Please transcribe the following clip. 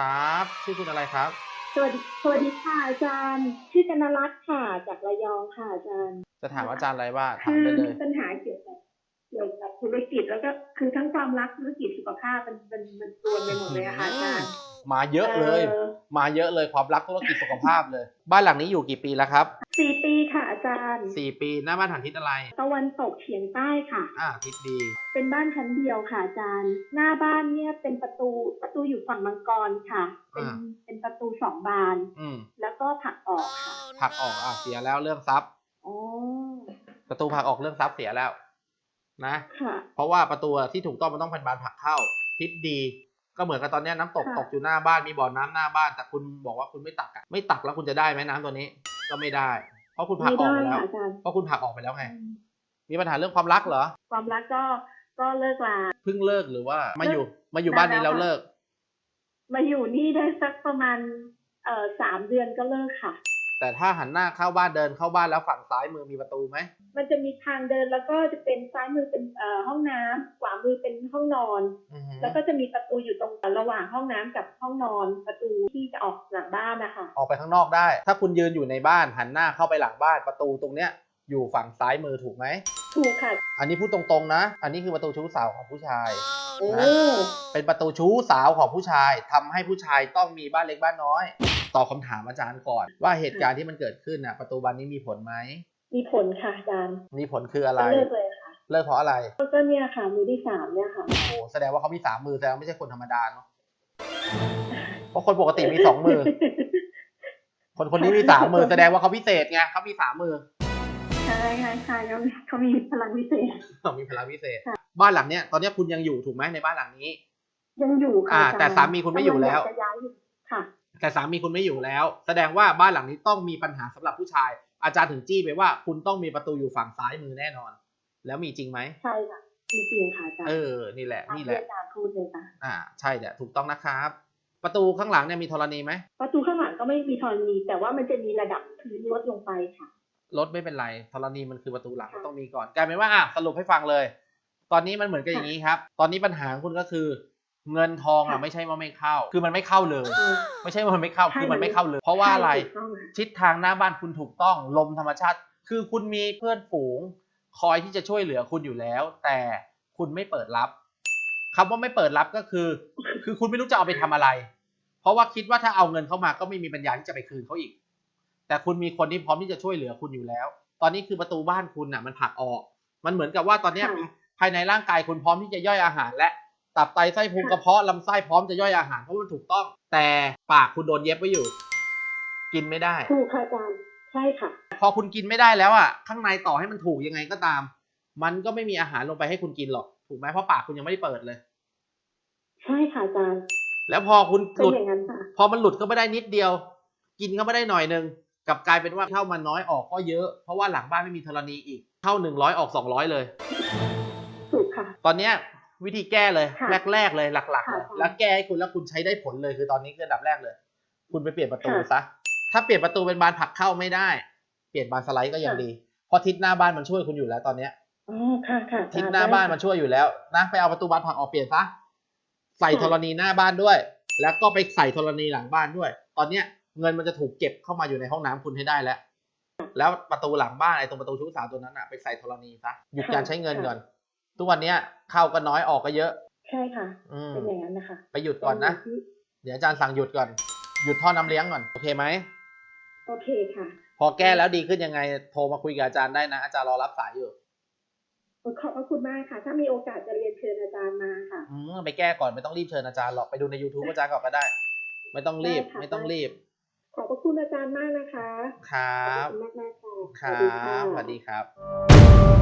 ครับ ชื่อคุณอะไรครับ สวัสดีสวัสดีค่ะอาจารย์ ชื่อกนรัตน์ค่ะ จากระยองค่ะอาจารย์ จะถามอาจารย์อะไรบ้างถามคือไปเลย มีปัญหาเกี่ยวกับ เกี่ยวกับธุรกิจแล้วก็คือทั้งความรักธุรกิจสุขภาพมันมันมันรวมไปหมดเลยอะค่ะอาจารย์มาเยอะเลยออมาเยอะเลยความรักธุรกิจสุขภาพเลย บ้านหลังนี้อยู่กี่ปีแล้วครับสี่ปีค่ะอาจารย์สี่ปีหน้าบ้านหันทิศอะไรตะวันตกเฉียงใต้ค่ะ อ่าทิศดี เป็นบ้านชั้นเดียวค่ะอาจารย์ หน้าบ้านเนี่ยเป็นประตูประตูอยู่ฝั่งมังกรค่ะ เป็นอ่าเป็นประตูสองบาน อืมแล้วก็ผลักออกค่ะผลักออกอะเสียแล้วเรื่องทรัพย์อ๋อประตูผลักออกเรื่องทรัพย์เสียแล้ว นะค่ะเพราะว่าประตูที่ถูกต้องมันต้องเป็นบานผลักเข้าทิศดี ก็เหมือนกับตอนเนี้ยน้ำตกค่ะตกอยู่หน้าบ้านมีบ่อน้ำหน้าบ้านแต่คุณบอกว่าคุณไม่ตักอะไม่ตักแล้วคุณจะได้ไหมน้ำตัวนี้ ก็ไม่ได้ เพราะคุณผลักไม่ออกได้ไปแล้วค่ะอาจารย์เพราะคุณผลักออกไปแล้วไงอืมมีปัญหาเรื่องความรักเหรอ ความรักก็ก็เลิกลาเพิ่งเลิกหรือว่ามาอยู่เลิกมาอยู่บ้านนี้นานแล้แล้ววค่ะเลิก มาอยู่นี่ได้สักประมาณเอ่อสามเดือนก็เลิกค่ะ แต่ถ้าหันหน้าเข้าบ้านเดินเข้าบ้านแล้วฝั่งซ้ายมือมีประตูไหมมันจะมีทางเดินแล้วก็จะเป็นซ้ายมือเป็นเอ่อห้องน้ำขวามือเป็นห้องนอน อือหือแล้วก็จะมีประตูอยู่ตรงระหว่างห้องน้ำกับห้องนอนประตูที่จะออกหลังบ้านนะคะ ออกไปข้างนอกได้ ถ้าคุณยืนอยู่ในบ้านหันหน้าเข้าไปหลังบ้านประตูตรงเนี้ย อยู่ฝั่งซ้ายมือถูกไหม ถูกค่ะ อันนี้พูดตรงๆนะ อันนี้คือประตูชู้สาวของผู้ชายโอ้นะเป็นประตูชู้สาวของผู้ชายทำให้ผู้ชายต้องมีบ้านเล็กบ้านน้อย ตอบคำถามอาจารย์ก่อน ว่าเหตุการณ์ที่มันเกิดขึ้นน่ะประตูบานนี้มีผลไหม มีผลค่ะอาจารย์ มีผลคืออะไรก็เลิกเลยค่ะ เลิกเพราะอะไรแล้วก็เนี่ยค่ะมือที่สามเนี่ยค่ะ โอ้แสดงว่าเขามีสามมือแสดงว่าไม่ใช่คนธรรมดาเนาะ เพราะคนปกติมีสองมือ คนคนนี้มีสามมือแสดงว่าเขาพิเศษไงเขามีสามมือใช่ใช่ใช่เขามีเขามีพลังวิเศษเขามีพลังพิเศษ บ้านหลังเนี้ยตอนเนี้ยคุณยังอยู่ถูกไหมในบ้านหลังนี้ ยังอยู่ค่ะอ่าจรย์แต่สามีคุณไม่อยู่แล้ว กำงากจะย้ายอยู่ค่ะ แต่สามีคุณไม่อยู่แล้ว แสดงว่าบ้านหลังนี้ต้องมีปัญหาสำหรับผู้ชาย อาจารย์ถึงจี้ไปว่าคุณต้องมีประตูอยู่ฝั่งซ้ายมือแน่นอน แล้วมีจริงไหมใช่ค่ะมีจริงค่ะอาจารย์เออ นี่แหละ ตามนี่ที่แหละ อาจารย์พูดเลยค่ะ อ่า ใช่แหละถูกต้องนะครับ ประตูข้างหลังเนี่ยมีธรณีไหม ประตูข้างหลังก็ไม่มีธรณีแต่ว่ามันจะมีระดับพื้นลดลงไปค่ะ รถไม่เป็นไรธรณีมันคือประตูหลังต้องมีก่อนกลายเป็นว่าอะสรุปให้ฟังเลย ตอนนี้มันเหมือนกับอย่างนี้ครับ ตอนนี้ปัญหาของคุณก็คือ เงินทองอะค่ะไม่ใช่ว่าไม่เข้า คือมันไม่เข้าเลยเออไม่ใช่ว่ามันไม่เข้าใช่คือมันมันไม่เข้าเลย เพราะว่าอะไรใช่ถูกต้องค่ะทิศทางหน้าบ้านคุณถูกต้องลมธรรมชาติ คือคุณมีเพื่อนฝูง คอยที่จะช่วยเหลือคุณอยู่แล้ว แต่คุณไม่เปิดรับคำว่าไม่เปิดรับก็คือ คือคุณไม่รู้จะเอาไปทำอะไร เพราะว่าคิดว่าถ้าเอาเงินเข้ามาก็ไม่มีปัญญาที่จะไปคืนเขาอีก แต่คุณมีคนที่พร้อมที่จะช่วยเหลือคุณอยู่แล้ว ตอนนี้คือประตูบ้านคุณน่ะมันผลักออก มันเหมือนกับว่าตอนเนี้ยค่ะภายในร่างกายคุณพร้อมที่จะย่อยอาหาร และตับไตไส้พุงกระเพาะลำไส้พร้อมจะย่อยอาหารเพราะมันถูกต้อง แต่ปากคุณโดนเย็บไว้อยู่ กินไม่ได้ถูกค่ะอาจารย์ใช่ค่ะ พอคุณกินไม่ได้แล้วอะข้างในต่อให้มันถูกยังไงก็ตาม มันก็ไม่มีอาหารลงไปให้คุณกินหรอก ถูกไหมเพราะปากคุณยังไม่ได้เปิดเลย ใช่ค่ะอาจารย์แล้วพอคุณหเป็นลุดอย่างนั้นค่ะพอมันหลุดก็ไม่ได้นิดเดียว กินก็ไม่ได้หน่อยหนึ่ง กลับกลายเป็นว่าเข้ามันน้อยออกก็เยอะ เพราะว่าหลังบ้านไม่มีธรณีอีก เข้าหนึ่งร้อยออกสองร้อยเลย ถูกค่ะ ตอนเนี้ยวิธีแก้เลย ค่ะแรกๆเลยหลักๆเลยค่ะ แล้วแก้ให้คุณแล้วคุณใช้ได้ผลเลยคือตอนนี้คืออันดับแรกเลย คุณไปเปลี่ยนประตูค่ะซะถ้าเปลี่ยนประตูเป็นบานผลักเข้าไม่ได้ เปลี่ยนบานสไลด์ก็ยังค่ะดีเพราะทิศหน้าบ้านมันช่วยคุณอยู่แล้วตอนเนี้ย อ๋อค่ะค่ะอจรย์ทิศหน้าบ้านมันช่วยอยู่แล้วนะไปเอาประตูบานผลักออกเปลี่ยนซะใส่ธรณีหน้าบ้านด้วย แล้วก็ไปใส่ธรณีหลังบ้านด้วย ตอนเนี้ย เงินมันจะถูกเก็บเข้ามาอยู่ในห้องน้ำคุณให้ได้แล้ว แล้วประตูหลังบ้านไอ้ตรงประตูชู้สาวตัวนั้นอะไปใส่ธรณีซะหยุดการใช้เงินก่อน ทุกวันเนี้ยเข้าก็น้อยออกก็เยอะ ใช่ค่ะอืมเป็นอย่างนั้นนะคะไปหยุดก่อนนะ เดี๋ยวอาจารย์สั่งหยุดก่อน หยุดท่อน้ำเลี้ยงก่อน โอเคไหมโอเคค่ะ พอแก้แล้วดีขึ้นยังไง โทรมาคุยกับอาจารย์ได้นะ อาจารย์รอรับสายอยู่ขอบพระคุณมากค่ะ ถ้ามีโอกาสจะเรียนเชิญอาจารย์มาค่ะ อืมไปแก้ก่อนไม่ต้องรีบเชิญอาจารย์หรอกไปดูใน YouTube อาจารย์ก่อนก็ได้ ไม่ต้องรีบได้ค่ะไม่ต้องรีบข อบพระคุณอาจารย์มากนะคะ ครัขอบบคุณมากมากๆค่ะครัสวัสดีค่ะบสวัสดีครับ